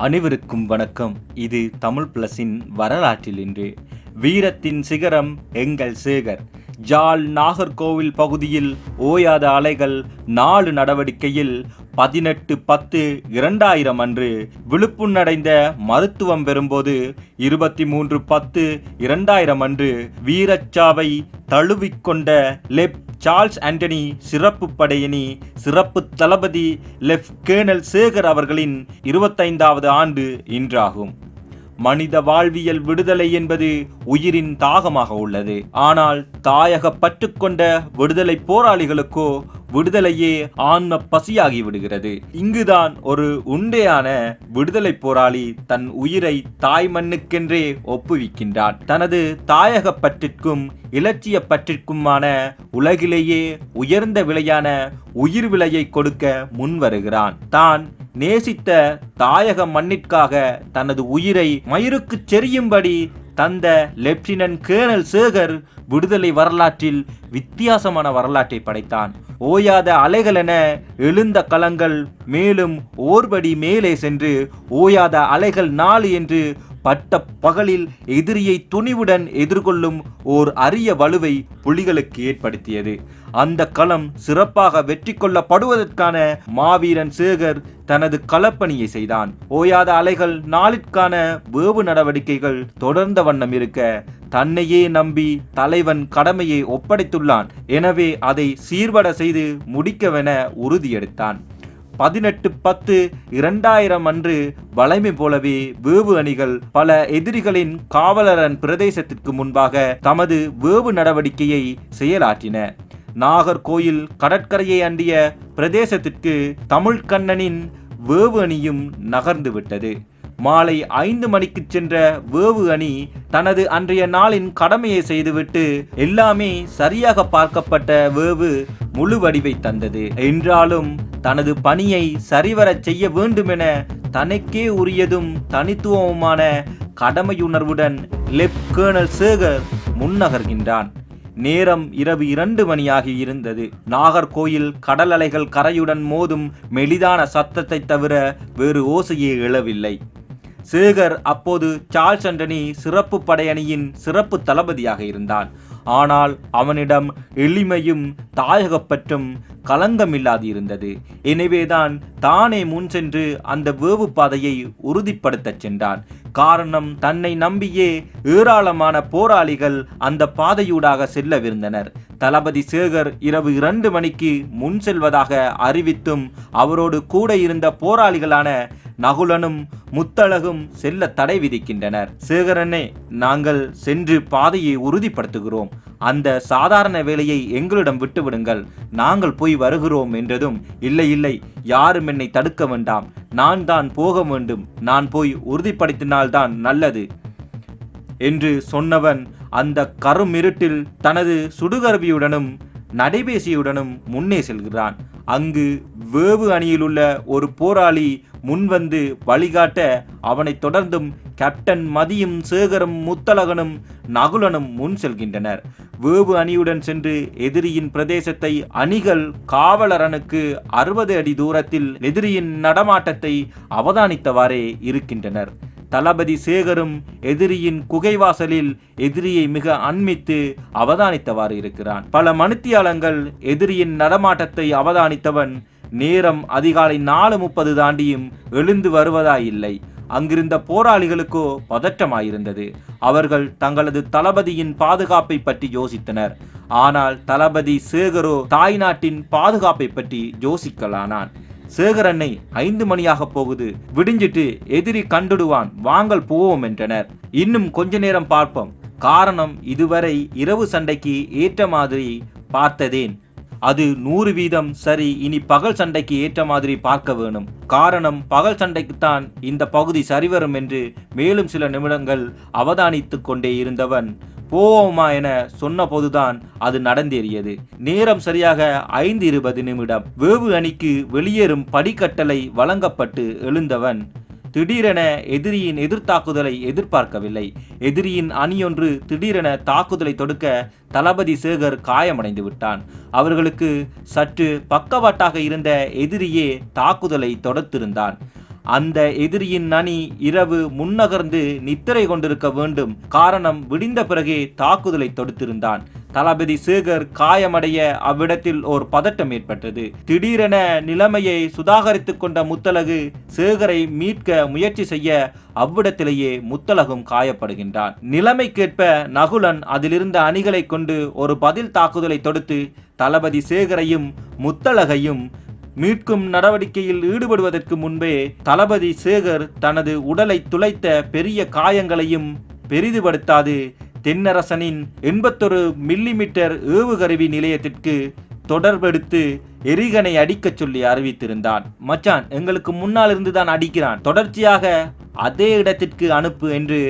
அனைவருக்கும் வணக்கம். இது தமிழ் பிளஸின் வரலாற்றில் இன்று. வீரத்தின் சிகரம் எங்கள் சேகர். ஜால் நாகர்கோவில் பகுதியில் ஓயாத அலைகள் நாலு நடவடிக்கையில் பதினெட்டு பத்து இரண்டாயிரம் அன்று விழுப்புண்ணடைந்த மருத்துவம் பெறும்போது இருபத்தி மூன்று பத்து இரண்டாயிரம் அன்று வீரச்சாவை தழுவிக்கொண்ட லெப் சார்ல்ஸ் ஆண்டனி சிறப்பு படையணி சிறப்பு தளபதி லெப்ட் கேர்னல் சேகர் அவர்களின் இருபத்தைந்தாவது ஆண்டு இன்றாகும். மனித வாழ்வியல் விடுதலை என்பது உயிரின் தாகமாக உள்ளது. ஆனால் தாயக பற்றுக்கொண்ட விடுதலை போராளிகளுக்கோ விடுதலையே ஆன்ம பசியாகி விடுகிறது. இங்குதான் ஒரு உண்டையான விடுதலை போராளி தன் உயிரை தாய் மண்ணுக்கென்றே ஒப்புவிக்கின்றான். தனது தாயக பற்றிற்கும் இலட்சிய பற்றிற்குமான உலகிலேயே உயர்ந்த விலையான உயிர் விலையை கொடுக்க முன்வருகிறான். தான் நேசித்த தாயக மண்ணிற்காக தனது உயிரை மயிருக்குச் செறியும்படி தந்த லெப்டினன்ட் கேர்னல் சேகர் விடுதலை வரலாற்றில் வித்தியாசமான வரலாற்றை படைத்தான். ஓயாத அலைகளென எழுந்த களங்கள் மேலும் ஓர்படி மேலே சென்று ஓயாத அலைகள் நாலு என்று பட்ட பகலில் எதிரியை துணிவுடன் எதிர்கொள்ளும் ஓர் அரிய வலுவை புலிகளுக்கு ஏற்படுத்தியது. அந்த களம் சிறப்பாக வெற்றி கொள்ளப்படுவதற்கான மாவீரன் சேகர் தனது களப்பணியை செய்தான். ஓயாத அலைகள் நாளிற்கான வேவு நடவடிக்கைகள் தொடர்ந்த வண்ணம் இருக்க தன்னையே நம்பி தலைவன் கடமையை ஒப்படைத்துள்ளான். எனவே அதை சீர்பட செய்து முடிக்கவென உறுதியெடுத்தான். பதினெட்டு பத்து இரண்டாயிரம் அன்று வளைமை போலவே வேவு அணிகள் பல எதிரிகளின் காவலரன் பிரதேசத்திற்கு முன்பாக தமது வேவு நடவடிக்கையை செயலாற்றின. நாகர்கோயில் கடற்கரையை அண்டிய பிரதேசத்திற்கு தமிழ்கண்ணனின் வேவு அணியும் நகர்ந்துவிட்டது. மாலை ஐந்து மணிக்கு சென்ற வேவு அணி தனது அன்றைய நாளின் கடமையை செய்துவிட்டு எல்லாமே சரியாக பார்க்கப்பட்ட வேவு முழு வடிவை தந்தது. என்றாலும் தனது பணியை சரிவரச் செய்ய வேண்டுமென தனக்கே உரியதும் தனித்துவமுமான கடமையுணர்வுடன் லெப் கேர்னல் சேகர் முன்னகர்கின்றான். நேரம் இரவு இரண்டு மணியாகி இருந்தது. நாகர்கோயில் கடல் அலைகள் கரையுடன் மோதும் மெலிதான சத்தத்தை தவிர வேறு ஓசையே எழவில்லை. சேகர் அப்போது சார்ல்ஸ் அண்டனி சிறப்பு படையணியின் சிறப்பு தளபதியாக இருந்தான். ஆனால் அவனிடம் எளிமையும் தாயகப்பற்றும் களங்கமில்லாது இருந்தது எனவேதான் தானே முன் சென்று அந்த வேவு பாதையை உறுதிப்படுத்தச் சென்றான். காரணம் தன்னை நம்பியே ஏராளமான போராளிகள் அந்த பாதையூடாக செல்லவிருந்தனர். தளபதி சேகர் இரவு இரண்டு மணிக்கு முன் செல்வதாக அறிவித்தும் அவரோடு கூட இருந்த போராளிகளான நகுலனும் முத்தழகும் செல்ல தடை விதிக்கின்றனர். சேகரனே நாங்கள் சென்று பாதையை உறுதிப்படுத்துகிறோம். அந்த சாதாரண வேலையை எங்களிடம் விட்டுவிடுங்கள். நாங்கள் போய் வருகிறோம் என்றதும் இல்லை இல்லை யாரும் என்னை தடுக்க வேண்டாம். நான் தான் போக வேண்டும். நான் போய் உறுதிப்படுத்தினால்தான் நல்லது. என்று சொன்னவன் அந்த கருமிருட்டில் தனது சுடுகருவியுடனும் நடைபேசியுடனும் முன்னே செல்கிறான். அங்கு வேவு அணியிலுள்ள ஒரு போராளி முன்வந்து வழிகாட்ட அவனைத் தொடர்ந்தும் கேப்டன் மதியும் சேகரும் முத்தழகனும் நகுலனும் முன் செல்கின்றனர். வேவு அணியுடன் சென்று எதிரியின் பிரதேசத்தை அணிகள் காவலரனுக்கு அறுபது அடி தூரத்தில் எதிரியின் நடமாட்டத்தை அவதானித்தவாறே இருக்கின்றனர். தளபதி சேகரும் எதிரியின் குகைவாசலில் எதிரியை மிக அண்மித்து அவதானித்தவாறு இருக்கிறான். பல மனுத்தியாளங்கள் எதிரியின் நடமாட்டத்தை அவதானித்தவன் நேரம் அதிகாலை நாலு முப்பது தாண்டியும் எழுந்து வருவதாயில்லை. அங்கிருந்த போராளிகளுக்கோ பதற்றமாயிருந்தது. அவர்கள் தங்களது தளபதியின் பாதுகாப்பை பற்றி யோசித்தனர். ஆனால் தளபதி சேகரோ தாய்நாட்டின் பாதுகாப்பை பற்றி யோசிக்கலானான். சேகரண்ணை ஐந்து மணியாக போகுது. விடிஞ்சிட்டு எதிரி கண்டுடுவான் வாங்கள் போவோம் என்றனர். இன்னும் கொஞ்ச நேரம் பார்ப்போம். காரணம் இதுவரை இரவு சண்டைக்கு ஏற்ற மாதிரி பார்த்ததேன். அது நூறு வீதம் சரி இனி பகல் சண்டைக்கு ஏற்ற மாதிரி பார்க்க வேணும். காரணம் பகல் சண்டைக்குத்தான் இந்த பகுதி சரிவரும் என்று மேலும் சில நிமிடங்கள் அவதானித்து கொண்டே இருந்தவன். போவோமா என சொன்னபோதுதான் அது நடந்தேறியது. நேரம் சரியாக ஐந்து இருபது நிமிடம். வேவு அணிக்கு வெளியேறும் படிக்கட்டளை வழங்கப்பட்டு எழுந்தவன் திடீரென எதிரியின் எதிர்த்தாக்குதலை எதிர்பார்க்கவில்லை. எதிரியின் அணியொன்று திடீரென தாக்குதலை தொடுக்க தளபதி சேகர் காயமடைந்து விட்டான். அவர்களுக்கு சற்று பக்கவாட்டாக இருந்த எதிரியே தாக்குதலை தொடர்த்திருந்தான் அந்த எதிரியின் அணி இரவு முன்னகர்ந்து நித்திரை கொண்டிருக்க வேண்டும். காரணம் விடிந்த பிறகே தாக்குதலை தொடுத்திருந்தான். தளபதி சேகர் காயமடைய அவ்விடத்தில் ஓர் பதட்டம் ஏற்பட்டது. திடீரென நிலைமையை சுதாகரித்துக் கொண்ட முத்தலகு சேகரை மீட்க முயற்சி செய்ய அவ்விடத்திலேயே முத்தலகும் காயப்படுகின்றான். நிலைமைக்கேற்ப நகுலன் அதிலிருந்த அணிகளை கொண்டு ஒரு பதில் தாக்குதலை தொடுத்து தளபதி சேகரையும் முத்தலகையும் மீட்கும் நடவடிக்கையில் ஈடுபடுவதற்கு முன்பே தளபதி சேகர் தனது உடலை துளைத்த பெரிய காயங்களையும் பெரிதுபடுத்தாது. தென்னரசனின் எண்பத்தொரு மில்லிமீட்டர் ஏவுகருவி நிலையத்திற்கு தொடர்பெடுத்து எரிகனை அடிக்கச் சொல்லி அறிவித்திருந்தான். மச்சான் எங்களுக்கு முன்னால் இருந்து தான் அடிக்கிறான். தொடர்ச்சியாக அதே இடத்திற்கு அனுப்பு என்று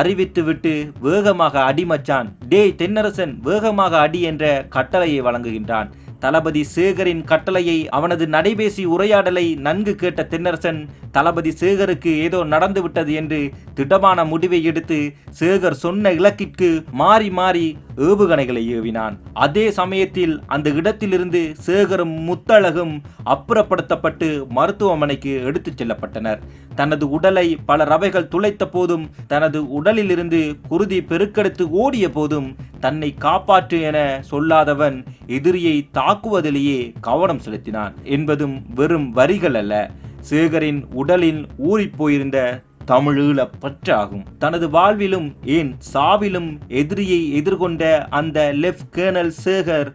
அறிவித்துவிட்டு வேகமாக அடி மச்சான். டேய் தென்னரசன் வேகமாக அடி என்ற கட்டளையை வழங்குகின்றான். தளபதி சேகரின் கட்டளையை அவனது நடைபேசி உரையாடலை நன்கு கேட்ட தென்னரசன் தளபதி சேகருக்கு ஏதோ நடந்துவிட்டது என்று திடமான முடிவை எடுத்து சேகர் சொன்ன இலக்கிற்கு மாறி மாறி ஏவுகணைகளை ஏவினான். அதே சமயத்தில் அந்த இடத்திலிருந்து சேகரும் முத்தழகும் அப்புறப்படுத்தப்பட்டு மருத்துவமனைக்கு எடுத்துச் செல்லப்பட்டனர். தனது உடலை பல ரவைகள் துளைத்த போதும் தனது உடலிலிருந்து குருதி பெருக்கெடுத்து ஓடிய போதும் தன்னை காப்பாற்று என சொல்லாதவன் எதிரியை தாக்குவதிலேயே கவனம் செலுத்தினான். என்பதும் வெறும் வரிகள் அல்ல. சேகரின் உடலில் ஊறிப்போயிருந்த தமிழீழ பற்றாகும். தனது வாழ்விலும் ஏன் சாவிலும் எதிரியை எதிர்கொண்ட அந்த லெப்ட் கேர்னல் சேகர்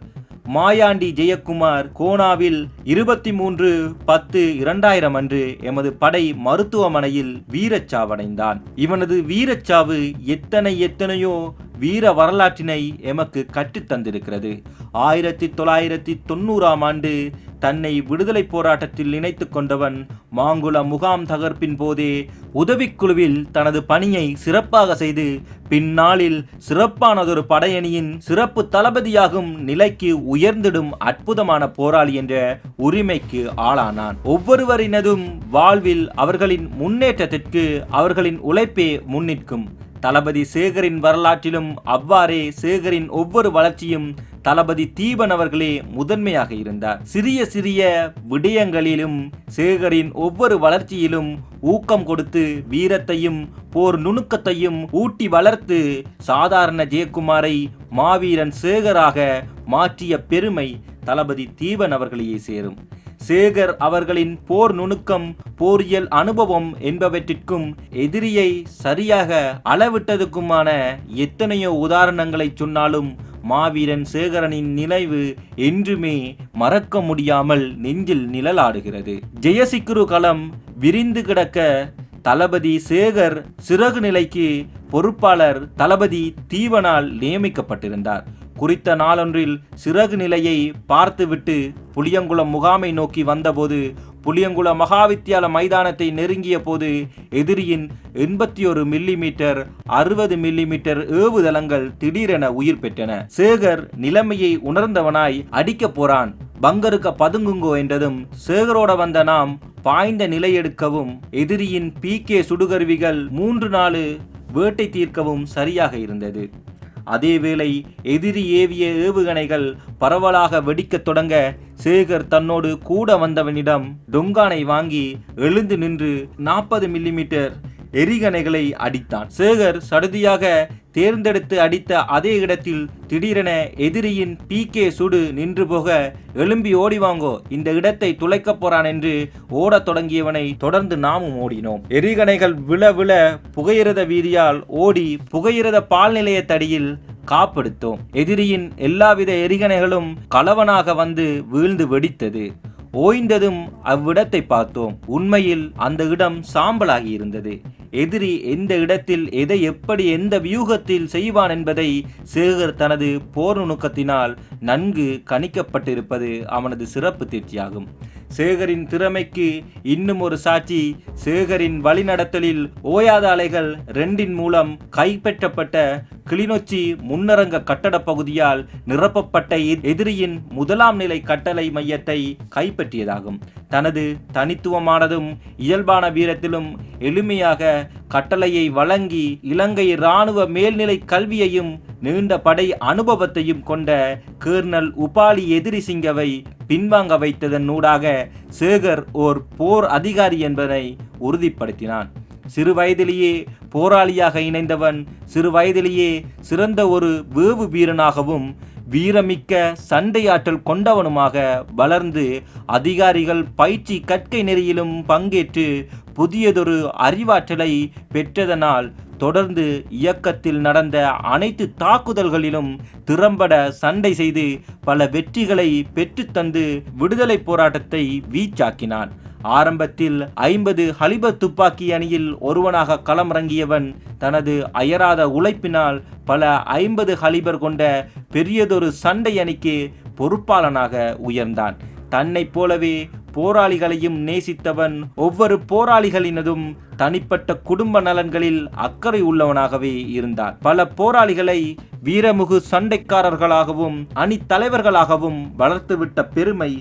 மாயாண்டி ஜெயக்குமார் கோனாவில் இருபத்தி மூன்று பத்து இரண்டாயிரம் அன்று எமது படை மருத்துவமனையில் வீரச்சாவடைந்தான். இவனது வீரச்சாவு எத்தனை எத்தனையோ வீர வரலாற்றினை எமக்கு கற்றுத் தந்திருக்கிறது. ஆயிரத்தி தொள்ளாயிரத்தி தொண்ணூறாம் ஆண்டு தன்னை விடுதலை போராட்டத்தில் இணைத்து கொண்டவன் மாங்குள முகாம் தகர்ப்பின் போதே உதவிக்குழுவில் தனது பணியை சிறப்பாக செய்து பின்னாளில் சிறப்பானதொரு படையணியின் சிறப்பு தளபதியாகும் நிலைக்கு உயர்ந்திடும் அற்புதமான போராளி என்ற உரிமைக்கு ஆளானான். ஒவ்வொருவரினதும் வாழ்வில் அவர்களின் முன்னேற்றத்திற்கு அவர்களின் உழைப்பே முன்னிற்கும். தளபதி சேகரின் வரலாற்றிலும் அவ்வாறே சேகரின் ஒவ்வொரு வளர்ச்சியும் தளபதி தீபன் அவர்களே முதன்மையாக இருந்தார். சிறிய சிறிய விடயங்களிலும் சேகரின் ஒவ்வொரு வளர்ச்சியிலும் ஊக்கம் கொடுத்து வீரத்தையும் போர் நுணுக்கத்தையும் ஊட்டி வளர்த்து சாதாரண ஜெயக்குமாரை மாவீரன் சேகராக மாற்றிய பெருமை தளபதி தீபன் அவர்களையே சேரும். சேகர் அவர்களின் போர் நுணுக்கம் போரியல் அனுபவம் என்பவற்றிற்கும் எதிரியை சரியாக அளவிட்டதுக்குமான எத்தனையோ உதாரணங்களை சொன்னாலும் மாவீரன் சேகரனின் நினைவு என்றுமே மறக்க முடியாமல் நெஞ்சில் நிழலாடுகிறது. ஜெயசிக்குரு களம் விரிந்து கிடக்க தளபதி சேகர் சிறகு நிலைக்கு பொறுப்பாளர் தளபதி தீவனால் நியமிக்கப்பட்டிருந்தார். குறித்த நாளொன்றில் சிறகு நிலையை பார்த்துவிட்டு புளியங்குளம் முகாமை நோக்கி வந்தபோது புளியங்குள மகாவித்தியால மைதானத்தை நெருங்கிய போது எதிரியின் எண்பத்தி ஒரு மில்லிமீட்டர் அறுபது மில்லிமீட்டர் ஏவுதளங்கள் திடீரென உயிர் பெற்றன. சேகர் நிலைமையை உணர்ந்தவனாய் அடிக்கப் போறான். பங்கருக்க பதுங்குங்கோ என்றதும் சேகரோட வந்த நாம் பாய்ந்த நிலையெடுக்கவும் எதிரியின் பி கே சுடுகருவிகள் மூன்று நாலு வேட்டை தீர்க்கவும் சரியாக இருந்தது. அதேவேளை எதிரி ஏவிய ஏவுகணைகள் பரவலாக வெடிக்கத் தொடங்க சேகர் தன்னோடு கூட வந்தவனிடம் டொங்கானை வாங்கி எழுந்து நின்று நாற்பது மில்லிமீட்டர் எரிகணைகளை அடித்தான். சேகர் சடுதியாக தேர்ந்தெடுத்து அடித்த அதே இடத்தில் திடீரென எதிரியின் பிகே சுடு நின்று போக எழும்பி ஓடி வாங்கோ இந்த இடத்தை துளைக்கப் போறான் என்று ஓடத் தொடங்கியவனை தொடர்ந்து நாமும் ஓடினோம். எரிகணைகள் விழ விழ புகையிரத வீதியால் ஓடி புகையிரத பால் நிலையத்தடியில் காப்படுத்தோம். எதிரியின் எல்லாவித எரிகணைகளும் கலவனாக வந்து வீழ்ந்து வெடித்தது. ஓய்ந்ததும் அவ்விடத்தை பார்த்தோம். உண்மையில் அந்த இடம் சாம்பலாகி இருந்தது. எதிரி எந்த இடத்தில் எதை எப்படி எந்த வியூகத்தில் செய்வான் என்பதை சேகர் தனது போர் நுணுக்கத்தினால் நன்கு கணிக்கப்பட்டிருப்பது அவனது சிறப்பு தீர்ச்சியாகும். சேகரின் திறமைக்கு இன்னும் ஒரு சாட்சி சேகரின் வழிநடத்தலில் ஓயாத அலைகள் ரெண்டின் மூலம் கைப்பற்றப்பட்ட கிளிநொச்சி முன்னரங்க கட்டட பகுதியால் நிரப்பப்பட்ட எதிரியின் முதலாம் நிலை கட்டளை மையத்தை கைப்பற்றியதாகும். தனது தனித்துவமானதும் இயல்பான வீரத்திலும் எளிமையாக கட்டளையை வழங்கி இலங்கை இராணுவ மேல்நிலை கல்வியையும் நீண்ட படை அனுபவத்தையும் கொண்ட கேர்னல் உபாலி எதிரி சிங்கவை பின்வாங்க வைத்ததன் நூடாக சேகர் ஓர் போர் அதிகாரி என்பதை உறுதிப்படுத்தினான். சிறு வயதிலேயே போராளியாக இணைந்தவன் சிறு வயதிலேயே சிறந்த ஒரு வேவு வீரனாகவும் வீரமிக்க சண்டையாற்றல் கொண்டவனுமாக வளர்ந்து அதிகாரிகள் பயிற்சி கற்கை நெறியிலும் பங்கேற்று புதியதொரு அறிவாற்றலை பெற்றதனால் தொடர்ந்து இயக்கத்தில் நடந்த அனைத்து தாக்குதல்களிலும் திறம்பட சண்டை செய்து பல வெற்றிகளை பெற்றுத்தந்து விடுதலை போராட்டத்தை வீச்சாக்கினான். ஆரம்பத்தில் ஐம்பது ஹலிபர் துப்பாக்கி அணியில் ஒருவனாக களமிறங்கியவன் தனது அயராத உழைப்பினால் பல ஐம்பது ஹலிபர் கொண்ட பெரியதொரு சண்டை அணிக்கு பொறுப்பாளனாக உயர்ந்தான். தன்னைப் போலவே போராளிகளையும் நேசித்தவன் ஒவ்வொரு போராளிகளினதும் தனிப்பட்ட குடும்ப நலன்களில் அக்கறை உள்ளவனாகவே இருந்தார் பல போராளிகளை வீரமுகு சண்டைக்காரர்களாகவும் அணி தலைவர்களாகவும் வளர்த்துவிட்ட பெருமை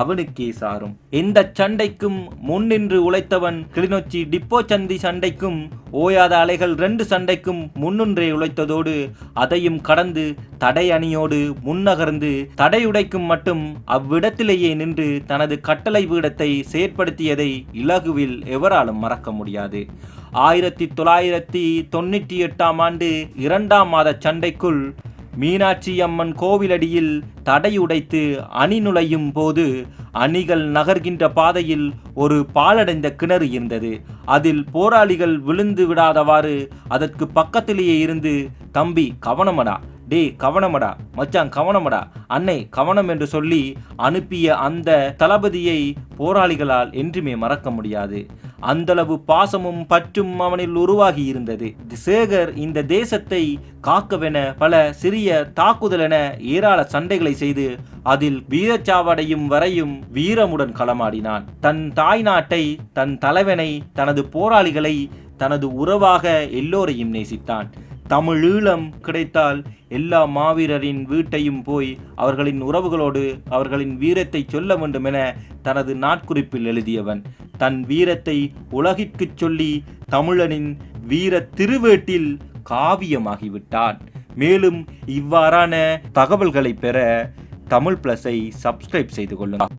அவனுக்கே சாரும். எந்த சண்டைக்கும் முன்னின்று உழைத்தவன் கிளிநொச்சி டிப்போ சந்தி சண்டைக்கும் ஓயாத அலைகள் ரெண்டு சண்டைக்கும் முன்னின்றே உழைத்ததோடு அதையும் கடந்து தடை அணியோடு முன்னகர்ந்து தடையுடைக்கும் மட்டும் அவ்விடத்திலேயே நின்று தனது கட்டளை பீடத்தை செயற்படுத்தியதை இலகுவில் எவராலும் மறக்க முடியாது. ஆயிரத்தி தொள்ளாயிரத்தி தொண்ணூற்றி எட்டாம் ஆண்டு இரண்டாம் மாத சண்டைக்குள் மீனாட்சி அம்மன் கோவிலடியில் தடையுடைத்து அணி நுழையும் போது அணிகள் நகர்கின்ற பாதையில் ஒரு பாலடைந்த கிணறு இருந்தது. அதில் போராளிகள் விழுந்து விடாதவாறு அதற்கு பக்கத்திலேயே இருந்து தம்பி கவனமடா. டே கவனமடா. மச்சான் கவனமடா. அன்னை கவனம் என்று சொல்லி அனுப்பிய அந்த தளபதியை போராளிகளால் என்றுமே மறக்க முடியாது. அந்தளவு பாசமும் பற்றும் அவனில் உருவாகி இருந்தது சேகர் இந்த தேசத்தை காக்கவென பல சிறிய தாக்குதலென ஏராள சண்டைகளை செய்து அதில் வீரச்சாவடையும் வரையும் வீரமுடன் களமாடினான். தன் தாய் நாட்டை தன் தலைவனை தனது போராளிகளை தனது உறவாக எல்லோரையும் நேசித்தான். தமிழீழம் கிடைத்தால் எல்லா மாவீரரின் வீட்டையும் போய் அவர்களின் உறவுகளோடு அவர்களின் வீரத்தை சொல்ல வேண்டும் என தனது நாட்குறிப்பில் எழுதியவன். தன் வீரத்தை உலகிற்குச் சொல்லி தமிழனின் வீர திருவேட்டில் காவியமாகிவிட்டான். மேலும் இவ்வாறான தகவல்களை பெற தமிழ் பிளஸை சப்ஸ்கிரைப் செய்து கொள்ளுங்கள்.